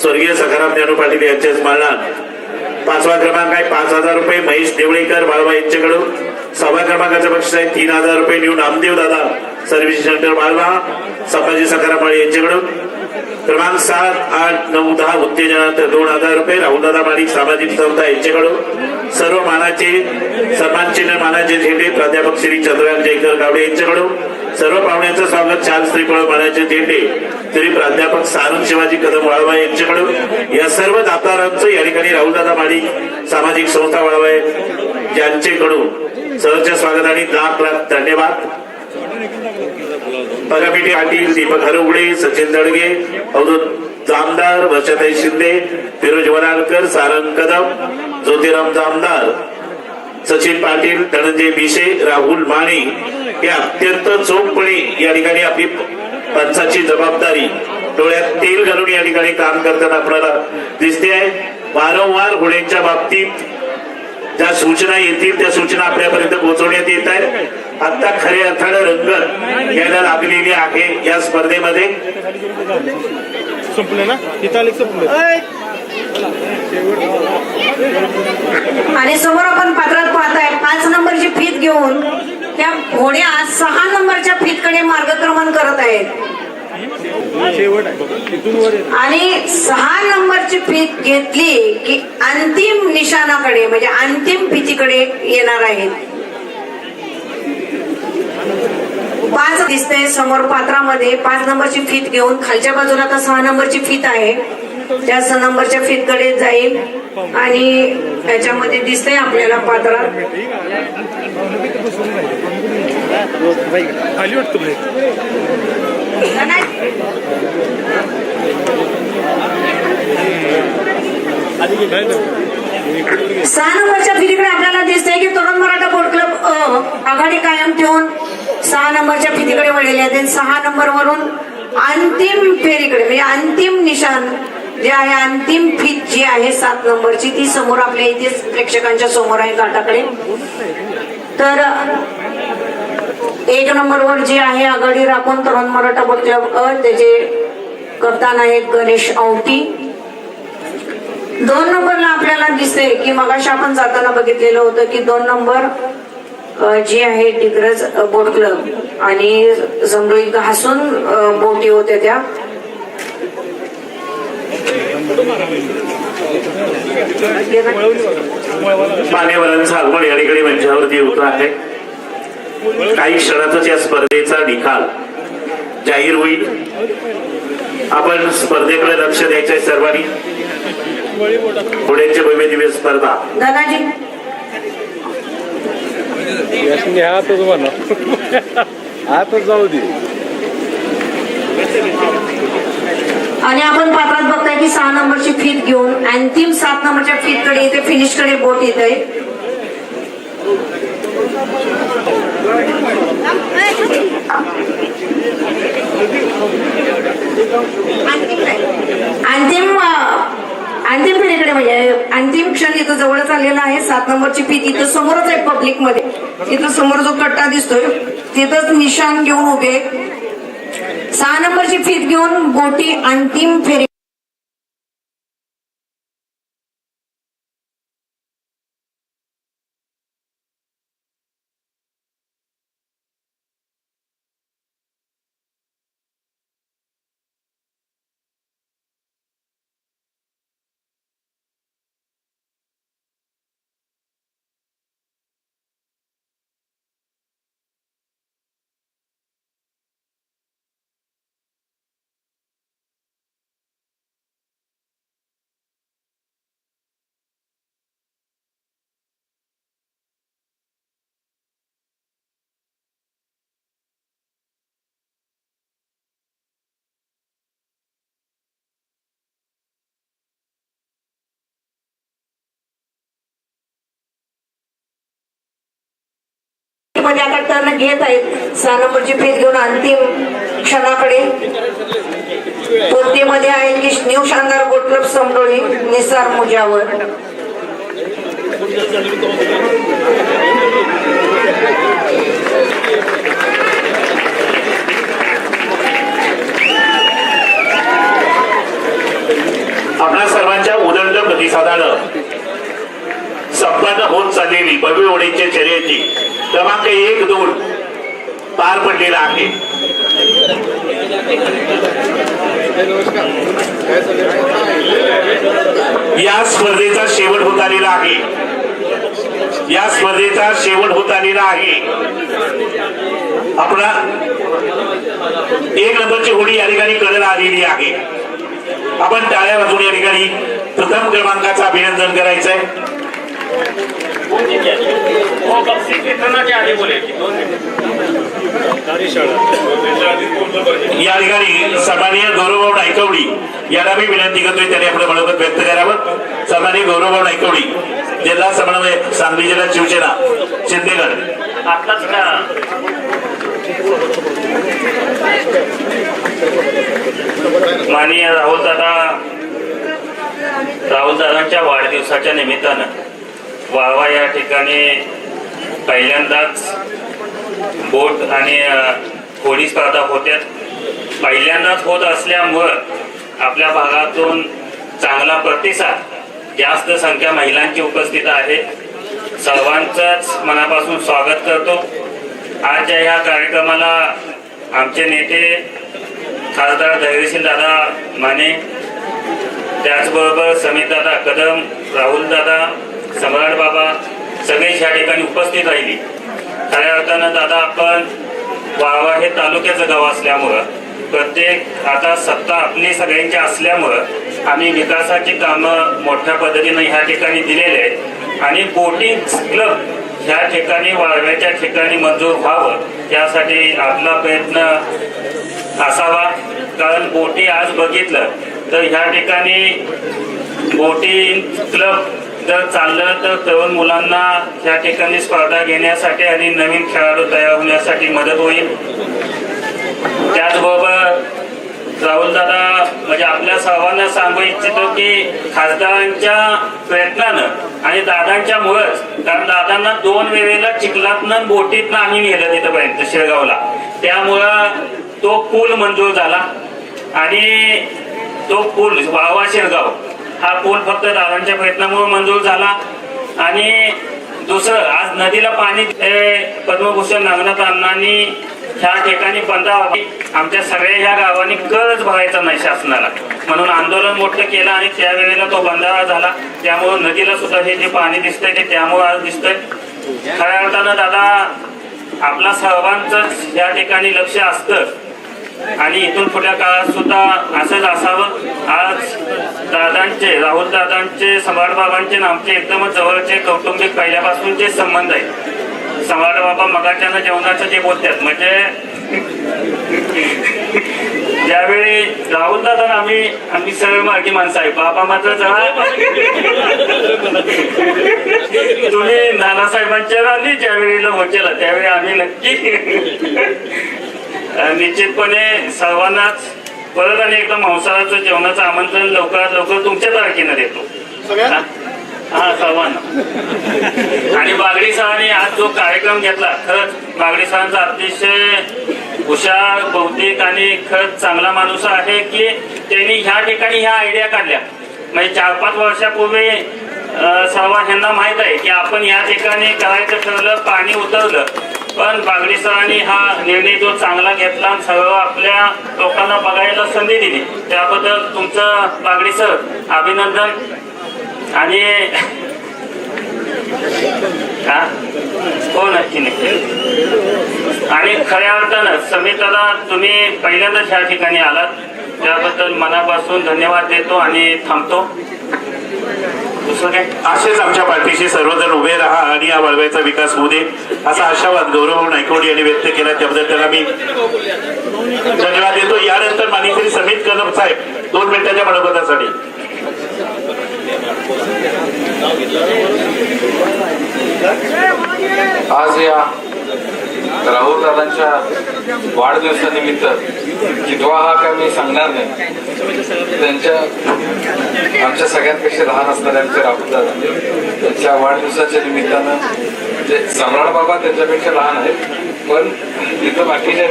स्वर्गीय सखाराम ज्ञानू पाटील यांच्या स्मरणात पाचवा क्रमांक आहे पाच हजार रुपये महेश देवळेकर बाळबा यांच्याकडून. सहाव्या क्रमांकाचं बक्षीस आहे तीन हजार रुपये new Namdev Dada service centre बाळबा Sambhaji Sakharam Mali यांच्याकडून. क्रमांक सात आठ नऊ दहा उत्तेजनानंतर दोन हजार रुपये राहुलदादा माडिक सामाजिक संस्था यांच्याकडून. सर्व मानाचे सन्मान चिन्ह मानाचे झेंडे प्राध्यापक श्री चंद्रकांत जयकर गावडे यांच्याकडून. सर्व पाहुण्यांचं स्वागत. छान श्रीफळ मानाचे तेंडे तरी प्राध्यापक सारंग शिवाजी कदम वाळवा यांच्याकडून या सर्व दातारांचं या ठिकाणी राहुलदादा माडिक सामाजिक संस्था वाळवाय यांच्याकडून सहर्ष स्वागत आणि लाख लाख धन्यवाद. पगापेटी पाटील दीपक हरवडे सचिन दडगे अवधूत जामदार वर्षाताई शिंदे फिरोज वराळकर सारंग कदम ज्योतिराम जामदार सचिन पाटील धनंजय भिशे राहुल माने हे अत्यंत चोखपणे या ठिकाणी आपली पंचाची जबाबदारी. डोळ्यात तेल घालून या ठिकाणी काम करताना आपल्याला दिसते आहे. वारंवार होण्याच्या बाबतीत ज्या सूचना येतील त्या सूचना आपल्यापर्यंत पोहोचवण्यात येत आहेत. आता खऱ्या अर्थानं रंगत यायला लागलेली आहे या स्पर्धेमध्ये. संपलं ना? आणि समोर आपण पाहताय पाच नंबरची फीत घेऊन त्या घोड्या सहा नंबरच्या फीतकडे मार्गक्रमण करत आहेत. आणि सहा नंबरची फीत घेतली की अंतिम निशाणाकडे म्हणजे अंतिम फीतीकडे येणार आहेत. पाच दिसतंय समोर पात्रामध्ये. पाच नंबरची फीत घेऊन खालच्या बाजूला आता सहा नंबरची फीत आहे. त्या सहा नंबरच्या फीतकडे जाईल आणि त्याच्यामध्ये दिसतंय आपल्याला पात्रात सहा नंबरच्या फिरीकडे आपल्याला दिसतंय की तरुण मराठा बोट क्लब आघाडी कायम ठेवून सहा नंबरच्या फितीकडे वळलेले आहेत. आणि सहा नंबर वरून अंतिम फेरीकडे म्हणजे अंतिम निशाण जे आहे अंतिम फीत जी आहे सात नंबरची ती समोर आपल्या इथेच प्रेक्षकांच्या समोर आहे घाटाकडे. तर एक नंबरवर जे आहे आघाडी राखून तरुण मराठा बोट क्लब अ त्याचे कप्तान आहेत गणेश औटी. दोन नंबरला आपल्याला दिसते की मगाशी आपण जाताना बघितलेलं होतं की दोन नंबर जी आहे डिग्रज बोट क्लब आणि समृद्ध हसून बोटी होत्या त्या. मान्यवरांचा आगमन या ठिकाणी मंचावरती होत आहे. काही क्षणातच या स्पर्धेचा निकाल जाहीर होईल. आपण स्पर्धेकडे लक्ष द्यायचं आहे सर्वांनी. पुढेचे भव्य दिवस स्पर्धा. हातच म्हणा हातच जाऊ दे. आणि आपण पात्रात की सहा नंबरची फीत घेऊन अंतिम सात नंबरच्या फीत कडे येते फिनिशकडे बोट येत आहे अंतिम अंतिम फेरीकडे म्हणजे अंतिम क्षण इथं जवळच आलेला आहे. सात नंबरची फीत इथं समोरच आहे पब्लिकमध्ये. इथं समोर जो कट्टा दिसतोय तिथंच निशाण घेऊन उभे. सहा नंबरची फीत घेऊन बोटी अंतिम फेरी मध्ये आता टर्न घेत आहेत. सहा नंबरची फेज घेऊन अंतिम क्षणाकडे. पोतीमध्ये आहे की new Shandar boat club Samdoli Nisar Mujawar. आपल्या सर्वांच्या उदंड प्रतिसादानं संपन्न होत चाललेली भव्य ओळींच्या शर्यती क्रमांक एक दोन पार पडलेला आहे. या स्पर्धेचा शेवट होत आलेला आहे. या स्पर्धेचा शेवट होत आलेला आहे. आपला एक नंबरची होडी या ठिकाणी करायला आलेली आहे. आपण टाळ्या वाजून या ठिकाणी प्रथम क्रमांकाचं अभिनंदन करायचंय. या ठिकाणी सन्माननीय गौरवभाऊ नायकवडी याला मी विनंती करतोय त्याने आपलं मनोगत व्यक्त करावं. सन्माननीय गौरवभाऊ नायकवडी जिल्हा समन्वय सांगली जिल्हा शिवसेना शिंदेगड. आताच का माननीय राहुल दादा राहुल दादांच्या वाढदिवसाच्या निमित्तानं वाळवा या ठिकाणी पहिल्यांदाच बोट आणि अ, होडी स्पर्धा होत्या पहिल्यांदाच होत असल्यामुळं आपल्या भागातून चांगला प्रतिसाद जास्त संख्या महिलांची उपस्थित आहे. सर्वांचंच मनापासून स्वागत करतो. आजच्या ह्या कार्यक्रमाला आमचे नेते खासदार धैर्यशील दादा माने त्याचबरोबर समित दादा कदम राहुल दादा सम्राट बाबा सगळेच या ठिकाणी उपस्थित राहिली. खऱ्या अर्थानं दादा आपण वाळवा हे तालुक्याचं गाव असल्यामुळं प्रत्येक आता सत्ता आपली सगळ्यांची असल्यामुळं आम्ही विकासाची कामं मोठ्या पद्धतीनं ह्या ठिकाणी दिलेले आहेत. आणि बोटिंग क्लब ह्या ठिकाणी वाळव्याच्या ठिकाणी मंजूर व्हावं यासाठी आपला प्रयत्न असावा. कारण बोटी आज बघितलं तर ह्या ठिकाणी बोटिंग क्लब जर चाललं तर तरुण मुलांना या ठिकाणी स्पर्धा घेण्यासाठी आणि नवीन खेळाडू तयार होण्यासाठी मदत होईल. त्याचबरोबर राहुल दादा म्हणजे आपल्या सर्वांना सांगू इच्छितो की खासदारांच्या प्रयत्नानं आणि दादांच्या मुळेच कारण दादांना दोन वेळेला चिखलातनं बोटीतनं आम्ही नेलं तिथंपर्यंत शेळगावला. त्यामुळं तो पूल मंजूर झाला. आणि तो पूल वावा शेळगाव. हा पूल फक्त दादांच्या प्रयत्नामुळे मंजूर झाला. आणि दुसरं आज नदीला पाणी पद्मभूषण नागनाथ अण्णांनी ह्या ठिकाणी बंधावा आमच्या सगळ्या ह्या गावांनी कर्ज भरायचा नाही शासनाला. म्हणून आंदोलन मोठं केलं आणि त्यावेळेला तो बंधारा झाला. त्यामुळं नदीला सुद्धा हे जे पाणी दिसतंय ते त्यामुळं आज दिसतंय. खऱ्या अर्थानं दादा आपला सर्वांचंच या ठिकाणी लक्ष असतं. आणि इथून पुढल्या काळात सुद्धा असंच असावं. आज दादांचे राहुल दादांचे सम्राट बाबांचे ना आमचे एकदमच जवळचे कौटुंबिक पहिल्यापासूनचे संबंध आहेत सम्राट बाबा मगाच्या जेवणाचं जे बोलतात म्हणजे ज्यावेळी राहुल दादा आम्ही आम्ही सरळ मार्गी माणसं आहे. बाबा मात्र जरा तुम्ही नानासाहेबांच्या राणी ज्यावेळी होचेला त्यावेळी आम्ही नक्की निश्चितपणे सर्वांनाच परत आणि एकदा मांसाहाराचं जेवणाचं आमंत्रण लवकरात लवकर तुमच्या तारखेनं देतो. हा? हा सर्वांना. आणि बागडी सरांनी आज जो कार्यक्रम घेतला खरंच बागडी सरांचा अतिशय हुशार बौद्धिक आणि खरंच चांगला माणूस आहे की त्यांनी ह्या ठिकाणी ह्या आयडिया काढल्या. म्हणजे चार पाच वर्षापूर्वी अं, सर्व ह्यांना माहीत आहे की आपण या ठिकाणी करायचं ठरलं पाणी उतरलं पण बागडी सरांनी हा निर्णय जो चांगला घेतला सगळं सर्व आपल्या लोकांना बघायला संधी दिली त्याबद्दल तुमचं बागडी सर अभिनंदन. आणि हा? हो नक्की नक्की. आणि खऱ्या अर्थानं समिताला तुम्ही पहिल्यांदाच ह्या ठिकाणी आलात. त्याबद्दल मनापासून धन्यवाद देतो आणि थांबतो. दुसरं काय असेच आमच्या पाठीशी सर्वजण उभे राहा आणि या वळव्याचा विकास होऊ दे असा आशावाद गौरव नायकोडी यांनी व्यक्त केला. त्याबद्दल त्याला मी धन्यवाद देतो. यानंतर मानिकरी समित कदम साहेब दोन मिनिटाच्या मनोगतासाठी आज या राहुल दादांच्या वाढदिवसानिमित्त कितवा हा काय मी सांगणार नाही. त्यांच्या आमच्या सगळ्यांपेक्षा लहान असणारे आमचे राहुल दादा त्यांच्या वाढदिवसाच्या निमित्तानं जे सम्राट बाबा त्यांच्यापेक्षा लहान आहेत पण इथं बाकीच्या